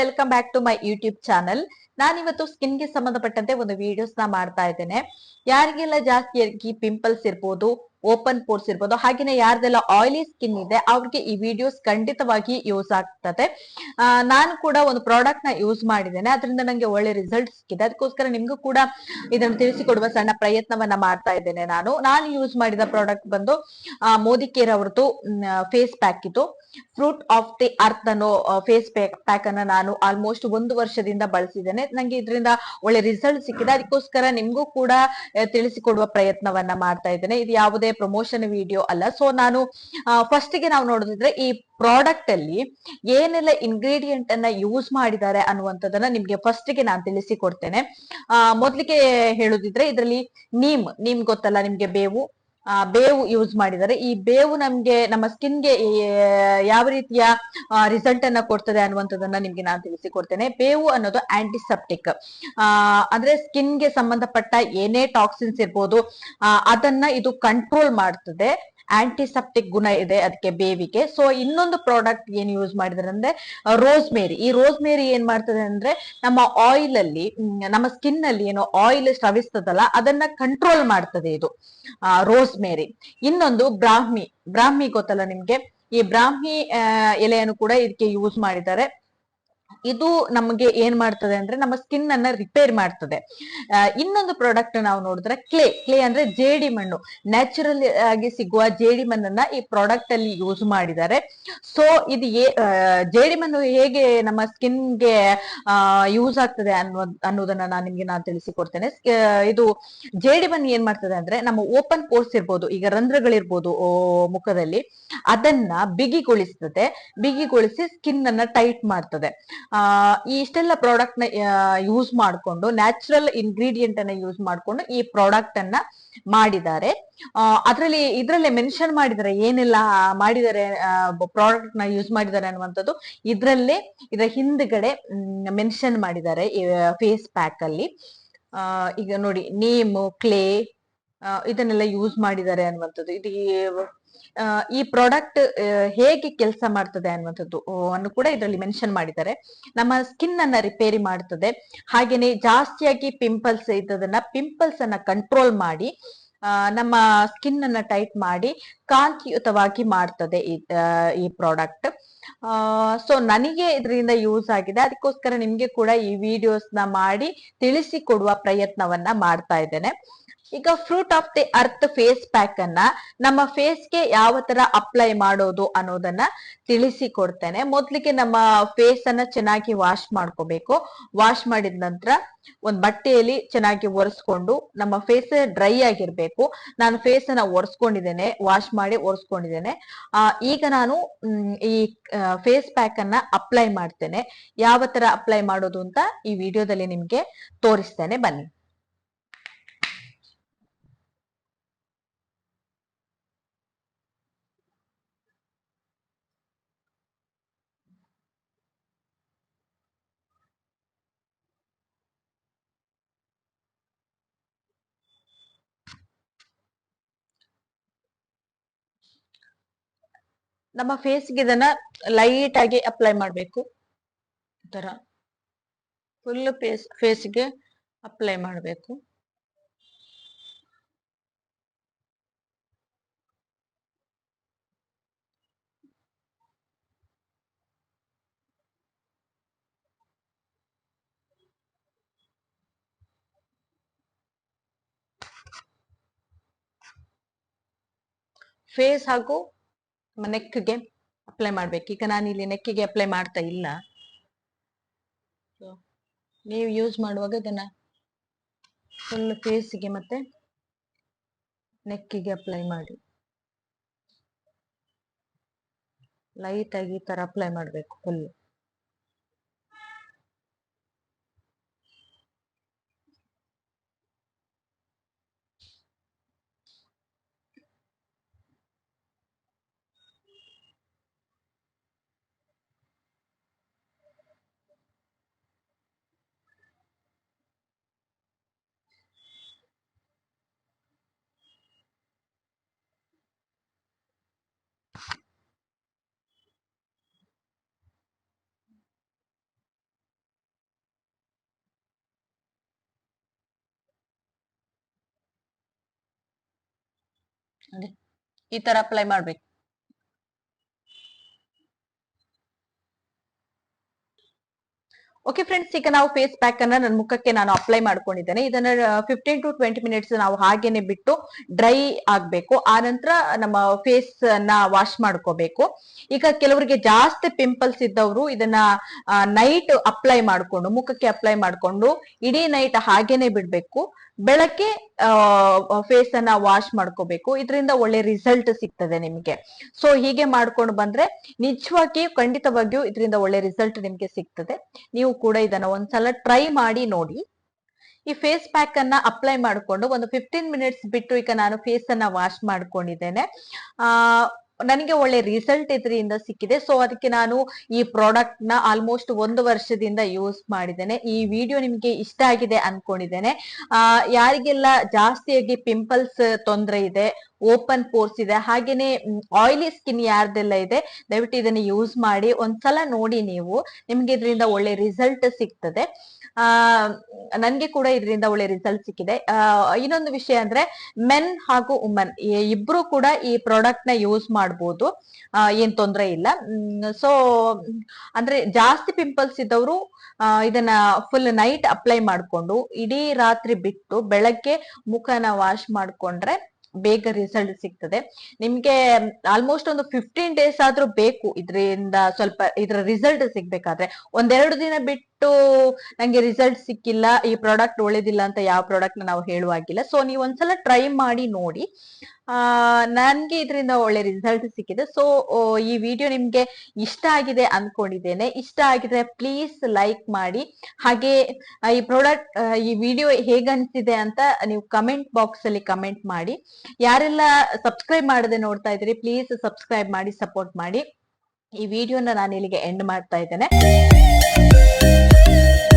Welcome back to my YouTube channel ನಾನಿವತ್ತು ಸ್ಕಿನ್ಗೆ ಸಂಬಂಧಪಟ್ಟಂತೆ ಒಂದು ವಿಡಿಯೋಸ್ನ ಮಾಡ್ತಾ ಇದ್ದೇನೆ. ಯಾರಿಗೆಲ್ಲ ಜಾಸ್ತಿಯಾಗಿ ಪಿಂಪಲ್ಸ್ ಇರ್ಬೋದು ಓಪನ್ ಪೋರ್ಸ್ ಇರ್ಬೋದು. ಹಾಗೇನೆ ಯಾರ್ದೆಲ್ಲ ಆಯಿಲಿ ಸ್ಕಿನ್ ಇದೆ, ಅವ್ರಿಗೆ ಈ ವಿಡಿಯೋಸ್ ಖಂಡಿತವಾಗಿ ಯೂಸ್ ಆಗ್ತದೆ. ನಾನು ಕೂಡ ಒಂದು ಪ್ರಾಡಕ್ಟ್ನ ಯೂಸ್ ಮಾಡಿದ್ದೇನೆ. ಅದರಿಂದ ನಂಗೆ ಒಳ್ಳೆ ರಿಸಲ್ಟ್ ಸಿಕ್ಕಿದೆ. ಅದಕ್ಕೋಸ್ಕರ ನಿಮ್ಗೂ ಕೂಡ ಇದನ್ನು ತಿಳಿಸಿಕೊಡುವ ಸಣ್ಣ ಪ್ರಯತ್ನವನ್ನ ಮಾಡ್ತಾ ಇದ್ದೇನೆ ನಾನು. ನಾನು ಯೂಸ್ ಮಾಡಿದ ಪ್ರಾಡಕ್ಟ್ ಬಂದು ಮೋದಿ ಕೇರ್ ಅವ್ರದ್ದು ಫೇಸ್ ಪ್ಯಾಕ್ ಇದು. ಫ್ರೂಟ್ ಆಫ್ ದಿ ಅರ್ತ್ ಅನ್ನೋ ಫೇಸ್ ಪ್ಯಾಕ್ ಅನ್ನ ನಾನು ಆಲ್ಮೋಸ್ಟ್ ಒಂದು ವರ್ಷದಿಂದ ಬಳಸಿದ್ದೇನೆ. ನಂಗೆ ಇದರಿಂದ ಒಳ್ಳೆ ರಿಸಲ್ಟ್ ಸಿಕ್ಕಿದೆ. ಅದಕ್ಕೋಸ್ಕರ ನಿಮ್ಗೂ ಕೂಡ ತಿಳಿಸಿಕೊಡುವ ಪ್ರಯತ್ನವನ್ನ ಮಾಡ್ತಾ ಇದ್ದೇನೆ. ಇದು ಯಾವುದೇ ಪ್ರಮೋಷನ್ ವಿಡಿಯೋ ಅಲ್ಲ. ಸೊ ನಾನು ಫಸ್ಟ್ಗೆ ನಾವು ನೋಡೋದಿದ್ರೆ ಈ ಪ್ರಾಡಕ್ಟ್ ಅಲ್ಲಿ ಏನೆಲ್ಲ ಇಂಗ್ರೀಡಿಯೆಂಟ್ ಅನ್ನ ಯೂಸ್ ಮಾಡಿದ್ದಾರೆ ಅನ್ನುವಂಥದ್ದನ್ನ ನಿಮ್ಗೆ ಫಸ್ಟ್ಗೆ ನಾನು ತಿಳಿಸಿಕೊಡ್ತೇನೆ ಮೊದ್ಲಿಗೆ ಹೇಳುದಿದ್ರೆ ಇದರಲ್ಲಿ, ನೀಮ್ ನೀಮ್ ಗೊತ್ತಲ್ಲ ನಿಮ್ಗೆ ಬೇವು. ಬೇವು ಯೂಸ್ ಮಾಡಿದ್ದಾರೆ. ಈ ಬೇವು ನಮ್ಗೆ, ನಮ್ಮ ಸ್ಕಿನ್ಗೆ ಯಾವ ರೀತಿಯ ರಿಸಲ್ಟ್ ಅನ್ನ ಕೊಡ್ತದೆ ಅನ್ನುವಂಥದ್ದನ್ನ ನಿಮ್ಗೆ ನಾನು ತಿಳಿಸಿಕೊಡ್ತೇನೆ. ಬೇವು ಅನ್ನೋದು ಆಂಟಿಸೆಪ್ಟಿಕ್ ಅಂದ್ರೆ ಸ್ಕಿನ್ಗೆ ಸಂಬಂಧಪಟ್ಟ ಏನೇ ಟಾಕ್ಸಿನ್ಸ್ ಇರ್ಬೋದು ಅದನ್ನ ಇದು ಕಂಟ್ರೋಲ್ ಮಾಡ್ತದೆ. ಆಂಟಿಸೆಪ್ಟಿಕ್ ಗುಣ ಇದೆ ಅದಕ್ಕೆ ಬೇವಿಗೆ. ಸೊ ಇನ್ನೊಂದು ಪ್ರಾಡಕ್ಟ್ ಏನು ಯೂಸ್ ಮಾಡಿದಾರೆ ಅಂದ್ರೆ ರೋಸ್ ಮೇರಿ ಈ ರೋಸ್ ಮೇರಿ ಏನ್ ಮಾಡ್ತದೆ ಅಂದ್ರೆ, ನಮ್ಮ ಆಯಿಲ್ ಅಲ್ಲಿ ನಮ್ಮ ಸ್ಕಿನ್ ಅಲ್ಲಿ ಏನೋ ಆಯಿಲ್ ಸ್ರವಿಸ್ತದಲ್ಲ, ಅದನ್ನ ಕಂಟ್ರೋಲ್ ಮಾಡ್ತದೆ ಇದು. ರೋಸ್ ಮೇರಿ ಇನ್ನೊಂದು ಬ್ರಾಹ್ಮಿ. ಬ್ರಾಹ್ಮಿ ಗೊತ್ತಲ್ಲ ನಿಮ್ಗೆ? ಈ ಬ್ರಾಹ್ಮಿ ಎಲೆಯನ್ನು ಕೂಡ ಇದಕ್ಕೆ ಯೂಸ್ ಮಾಡಿದ್ದಾರೆ. ಇದು ನಮಗೆ ಏನ್ ಮಾಡ್ತದೆ ಅಂದ್ರೆ ನಮ್ಮ ಸ್ಕಿನ್ ಅನ್ನ ರಿಪೇರ್ ಮಾಡ್ತದೆ. ಇನ್ನೊಂದು ಪ್ರಾಡಕ್ಟ್ ನಾವು ನೋಡಿದ್ರೆ ಕ್ಲೇ ಕ್ಲೇ ಅಂದ್ರೆ ಜೇಡಿ ಮಣ್ಣು. ನ್ಯಾಚುರಲ್ ಆಗಿ ಸಿಗುವ ಜೇಡಿ ಮಣ್ಣನ್ನ ಈ ಪ್ರಾಡಕ್ಟ್ ಅಲ್ಲಿ ಯೂಸ್ ಮಾಡಿದ್ದಾರೆ. ಸೊ ಇದು ಜೇಡಿ ಮಣ್ಣು ಹೇಗೆ ನಮ್ಮ ಸ್ಕಿನ್ಗೆ ಯೂಸ್ ಆಗ್ತದೆ ಅನ್ನೋ, ಅನ್ನೋದನ್ನ ನಾನು ನಿಮ್ಗೆ ನಾನು ತಿಳಿಸಿಕೊಡ್ತೇನೆ. ಇದು ಜೇಡಿ ಮಣ್ಣು ಏನ್ ಮಾಡ್ತದೆ ಅಂದ್ರೆ ನಮ್ಮ ಓಪನ್ ಪೋರ್ಸ್ ಇರ್ಬೋದು, ಈಗ ರಂಧ್ರಗಳಿರ್ಬೋದು ಮುಖದಲ್ಲಿ. ಅದನ್ನ ಬಿಗಿಗೊಳಿಸ್ತದೆ. ಬಿಗಿಗೊಳಿಸಿ ಸ್ಕಿನ್ ಅನ್ನ ಟೈಟ್ ಮಾಡ್ತದೆ. ಈ ಇಷ್ಟೆಲ್ಲ ಪ್ರಾಡಕ್ಟ್ನ ಯೂಸ್ ಮಾಡಿಕೊಂಡು ನ್ಯಾಚುರಲ್ ಇಂಗ್ರೀಡಿಯೆಂಟ್ ಅನ್ನ ಯೂಸ್ ಮಾಡಿಕೊಂಡು ಈ ಪ್ರಾಡಕ್ಟ್ ಅನ್ನ ಮಾಡಿದ್ದಾರೆ. ಅದರಲ್ಲಿ, ಇದರಲ್ಲೇ ಮೆನ್ಷನ್ ಮಾಡಿದ್ದಾರೆ, ಏನೆಲ್ಲ ಮಾಡಿದ್ದಾರೆ ಪ್ರಾಡಕ್ಟ್ನ ಯೂಸ್ ಮಾಡಿದ್ದಾರೆ ಅನ್ನುವಂಥದ್ದು ಇದ್ರಲ್ಲೇ, ಇದರ ಹಿಂದ್ಗಡೆ ಮೆನ್ಷನ್ ಮಾಡಿದ್ದಾರೆ ಫೇಸ್ ಪ್ಯಾಕ್ ಅಲ್ಲಿ. ಈಗ ನೋಡಿ, ನೇಮ್ ಕ್ಲೇ ಇದನ್ನೆಲ್ಲ ಯೂಸ್ ಮಾಡಿದ್ದಾರೆ ಅನ್ನುವಂಥದ್ದು. ಇದು ಈ- ಪ್ರಾಡಕ್ಟ್ ಹೇಗೆ ಕೆಲಸ ಮಾಡ್ತದೆ ಅನ್ನುವಂಥದ್ದು ಅನ್ನು ಕೂಡ ಇದರಲ್ಲಿ ಮೆನ್ಷನ್ ಮಾಡಿದ್ದಾರೆ. ನಮ್ಮ ಸ್ಕಿನ್ ಅನ್ನ ರಿಪೇರಿ ಮಾಡ್ತದೆ. ಹಾಗೇನೆ ಜಾಸ್ತಿಯಾಗಿ ಪಿಂಪಲ್ಸ್ ಇದ್ದದನ್ನ ಪಿಂಪಲ್ಸ್ ಅನ್ನ ಕಂಟ್ರೋಲ್ ಮಾಡಿ ನಮ್ಮ ಸ್ಕಿನ್ ಅನ್ನ ಟೈಟ್ ಮಾಡಿ, ಕಾಂತಿಯುತವಾಗಿ ಮಾಡ್ತದೆ ಈ ಪ್ರಾಡಕ್ಟ್ ಸೊ ನನಗೆ ಇದರಿಂದ ಯೂಸ್ ಆಗಿದೆ. ಅದಕ್ಕೋಸ್ಕರ ನಿಮ್ಗೆ ಕೂಡ ಈ ವಿಡಿಯೋಸ್ನ ಮಾಡಿ ತಿಳಿಸಿಕೊಡುವ ಪ್ರಯತ್ನವನ್ನ ಮಾಡ್ತಾ ಇದ್ದೇನೆ. ಈಗ fruit of the earth face pack ಅನ್ನ ನಮ್ಮ ಫೇಸ್ಗೆ ಯಾವ ತರ ಅಪ್ಲೈ ಮಾಡೋದು ಅನ್ನೋದನ್ನ ತಿಳಿಸಿಕೊಡ್ತೇನೆ. ಮೊದ್ಲಿಗೆ ನಮ್ಮ ಫೇಸ್ ಅನ್ನ ಚೆನ್ನಾಗಿ ವಾಶ್ ಮಾಡ್ಕೋಬೇಕು. ವಾಶ್ ಮಾಡಿದ ನಂತರ ಒಂದ್ ಬಟ್ಟೆಯಲ್ಲಿ ಚೆನ್ನಾಗಿ ಒರೆಸ್ಕೊಂಡು ನಮ್ಮ ಫೇಸ್ ಡ್ರೈ ಆಗಿರ್ಬೇಕು. ನಾನು ಫೇಸ್ ಅನ್ನ ಒರೆಸ್ಕೊಂಡಿದ್ದೇನೆ ವಾಶ್ ಮಾಡಿ ಒರೆಸ್ಕೊಂಡಿದ್ದೇನೆ. ಈಗ ನಾನು ಈ ಫೇಸ್ ಪ್ಯಾಕ್ ಅನ್ನ ಅಪ್ಲೈ ಮಾಡ್ತೇನೆ. ಯಾವ ತರ ಅಪ್ಲೈ ಮಾಡೋದು ಅಂತ ಈ ವಿಡಿಯೋದಲ್ಲಿ ನಿಮ್ಗೆ ತೋರಿಸ್ತೇನೆ. ಬನ್ನಿ. ನಮ್ಮ ಫೇಸ್ಗೆ ಇದನ್ನ ಲೈಟ್ ಆಗಿ ಅಪ್ಲೈ ಮಾಡಬೇಕು. ತರ ಫುಲ್ ಫೇಸ್ ಫೇಸ್ಗೆ ಅಪ್ಲೈ ಮಾಡಬೇಕು. ಫೇಸ್ ಹಾಗೂ ನೆಕ್ಗೆ ಅಪ್ಲೈ ಮಾಡ್ಬೇಕು. ಈಗ ನಾನು ಇಲ್ಲಿ ನೆಕ್ಕಿಗೆ ಅಪ್ಲೈ ಮಾಡ್ತಾ ಇಲ್ಲ. ನೀವು ಯೂಸ್ ಮಾಡುವಾಗ ಇದನ್ನ ಫುಲ್ ಫೇಸ್ಗೆ ಮತ್ತೆ ನೆಕ್ಕಿಗೆ ಅಪ್ಲೈ ಮಾಡಿ. ಲೈಟ್ ಆಗಿ ಈ ತರ ಅಪ್ಲೈ ಮಾಡಬೇಕು ಫುಲ್ ಈ ತರ ಅಪ್ಲೈ ಮಾಡ್ಬೇಕು. ಓಕೆ ಫ್ರೆಂಡ್ಸ್ ಈಗ ನಾವು ಫೇಸ್ ಪ್ಯಾಕ್ ಅನ್ನ ನನ್ನ ಮುಖಕ್ಕೆ ನಾನು ಅಪ್ಲೈ ಮಾಡ್ಕೊಂಡಿದ್ದೇನೆ. ಇದನ್ನ ಫಿಫ್ಟೀನ್ ಟು ಟ್ವೆಂಟಿ ಮಿನಿಟ್ಸ್ ನಾವು ಹಾಗೇನೆ ಬಿಟ್ಟು ಡ್ರೈ ಆಗ್ಬೇಕು. ಆ ನಂತರ ನಮ್ಮ ಫೇಸ್ ಅನ್ನ ವಾಶ್ ಮಾಡ್ಕೋಬೇಕು. ಈಗ ಕೆಲವರಿಗೆ ಜಾಸ್ತಿ ಪಿಂಪಲ್ಸ್ ಇದ್ದವರು ಇದನ್ನ ನೈಟ್ ಅಪ್ಲೈ ಮಾಡ್ಕೊಂಡು, ಮುಖಕ್ಕೆ ಅಪ್ಲೈ ಮಾಡ್ಕೊಂಡು, ಇಡೀ ನೈಟ್ ಹಾಗೇನೆ ಬಿಡ್ಬೇಕು. ಬೆಳಗ್ಗೆ ಫೇಸ್ ಅನ್ನ ವಾಶ್ ಮಾಡ್ಕೋಬೇಕು. ಇದರಿಂದ ಒಳ್ಳೆ ರಿಸಲ್ಟ್ ಸಿಗ್ತದೆ ನಿಮ್ಗೆ. ಸೊ ಹೀಗೆ ಮಾಡ್ಕೊಂಡು ಬಂದ್ರೆ ನಿಜವಾಗಿ ಖಂಡಿತವಾಗಿಯೂ ಇದರಿಂದ ಒಳ್ಳೆ ರಿಸಲ್ಟ್ ನಿಮ್ಗೆ ಸಿಗ್ತದೆ. ನೀವು ಕೂಡ ಇದನ್ನ ಒಂದ್ಸಲ ಟ್ರೈ ಮಾಡಿ ನೋಡಿ. ಈ ಫೇಸ್ ಪ್ಯಾಕ್ ಅನ್ನ ಅಪ್ಲೈ ಮಾಡ್ಕೊಂಡು ಒಂದು ಫಿಫ್ಟೀನ್ ಮಿನಿಟ್ಸ್ ಬಿಟ್ಟು ಈಗ ನಾನು ಫೇಸ್ ಅನ್ನ ವಾಶ್ ಮಾಡ್ಕೊಂಡಿದ್ದೇನೆ. ಆ ನನಗೆ ಒಳ್ಳೆ ರಿಸಲ್ಟ್ ಇದರಿಂದ ಸಿಕ್ಕಿದೆ. ಸೊ ಅದಕ್ಕೆ ನಾನು ಈ ಪ್ರಾಡಕ್ಟ್ನ ಆಲ್ಮೋಸ್ಟ್ ಒಂದು ವರ್ಷದಿಂದ ಯೂಸ್ ಮಾಡಿದ್ದೇನೆ. ಈ ವಿಡಿಯೋ ನಿಮಗೆ ಇಷ್ಟ ಆಗಿದೆ ಅನ್ಕೊಂಡಿದ್ದೇನೆ. ಆ, ಯಾರಿಗೆಲ್ಲ ಜಾಸ್ತಿಯಾಗಿ ಪಿಂಪಲ್ಸ್ ತೊಂದರೆ ಇದೆ ಓಪನ್ ಪೋರ್ಸ್ ಇದೆ, ಹಾಗೇನೆ ಆಯಿಲಿ ಸ್ಕಿನ್ ಯಾರ್ದೆಲ್ಲ ಇದೆ, ದಯವಿಟ್ಟು ಇದನ್ನ ಯೂಸ್ ಮಾಡಿ. ಒಂದ್ಸಲ ನೋಡಿ ನೀವು. ನಿಮ್ಗೆ ಇದರಿಂದ ಒಳ್ಳೆ ರಿಸಲ್ಟ್ ಸಿಗ್ತದೆ. ಆ ನನ್ಗೆ ಕೂಡ ಇದರಿಂದ ಒಳ್ಳೆ ರಿಸಲ್ಟ್ ಸಿಕ್ಕಿದೆ. ಇನ್ನೊಂದು ವಿಷಯ ಅಂದ್ರೆ ಮೆನ್ ಹಾಗೂ ಉಮನ್ ಇಬ್ರು ಕೂಡ ಈ ಪ್ರಾಡಕ್ಟ್ನ ಯೂಸ್ ಮಾಡ್ಬೋದು. ಆ, ಏನ್ ತೊಂದರೆ ಇಲ್ಲ. ಸೊ ಅಂದ್ರೆ ಜಾಸ್ತಿ ಪಿಂಪಲ್ಸ್ ಇದ್ದವರು ಇದನ್ನ ಫುಲ್ ನೈಟ್ ಅಪ್ಲೈ ಮಾಡ್ಕೊಂಡು ಇಡೀ ರಾತ್ರಿ ಬಿಟ್ಟು ಬೆಳಗ್ಗೆ ಮುಖನ ವಾಶ್ ಮಾಡ್ಕೊಂಡ್ರೆ ಬೇಗ ರಿಸಲ್ಟ್ ಸಿಗ್ತದೆ. ನಿಮ್ಗೆ ಆಲ್ಮೋಸ್ಟ್ ಒಂದು ಫಿಫ್ಟೀನ್ ಡೇಸ್ ಆದ್ರೂ ಬೇಕು ಇದರಿಂದ ಸ್ವಲ್ಪ ಇದ್ರ ರಿಸಲ್ಟ್ ಸಿಗ್ಬೇಕಾದ್ರೆ. ಒಂದೆರಡು ದಿನ ಬಿಟ್ಟು ನಂಗೆ ರಿಸಲ್ಟ್ ಸಿಕ್ಕಿಲ್ಲ, ಈ ಪ್ರಾಡಕ್ಟ್ ಒಳ್ಳೇದಿಲ್ಲ ಅಂತ ಯಾವ ಪ್ರಾಡಕ್ಟ್ ನಾವು ಹೇಳುವಾಗಿಲ್ಲ ಸೊ ನೀವು ಒಂದ್ಸಲ ಟ್ರೈ ಮಾಡಿ ನೋಡಿ. ನನ್ಗೆ ಇದರಿಂದ ಒಳ್ಳೆ ರಿಸಲ್ಟ್ ಸಿಕ್ಕಿದೆ. ಸೊ ಈ ವಿಡಿಯೋ ನಿಮ್ಗೆ ಇಷ್ಟ ಆಗಿದೆ ಅನ್ಕೊಂಡಿದ್ದೇನೆ. ಇಷ್ಟ ಆಗಿದ್ರೆ ಪ್ಲೀಸ್ ಲೈಕ್ ಮಾಡಿ. ಹಾಗೆ ಈ ಪ್ರಾಡಕ್ಟ್ ಈ ವಿಡಿಯೋ ಹೇಗನ್ಸಿದೆ ಅಂತ ನೀವು ಕಮೆಂಟ್ ಬಾಕ್ಸ್ ಅಲ್ಲಿ ಕಮೆಂಟ್ ಮಾಡಿ. ಯಾರೆಲ್ಲ ಸಬ್ಸ್ಕ್ರೈಬ್ ಮಾಡದೆ ನೋಡ್ತಾ ಇದ್ದೀರಿ ಪ್ಲೀಸ್ ಸಬ್ಸ್ಕ್ರೈಬ್ ಮಾಡಿ ಸಪೋರ್ಟ್ ಮಾಡಿ. ಈ ವಿಡಿಯೋನ ನಾನು ಇಲ್ಲಿಗೆ ಎಂಡ್ ಮಾಡ್ತಾ ಇದ್ದೇನೆ. Yeah.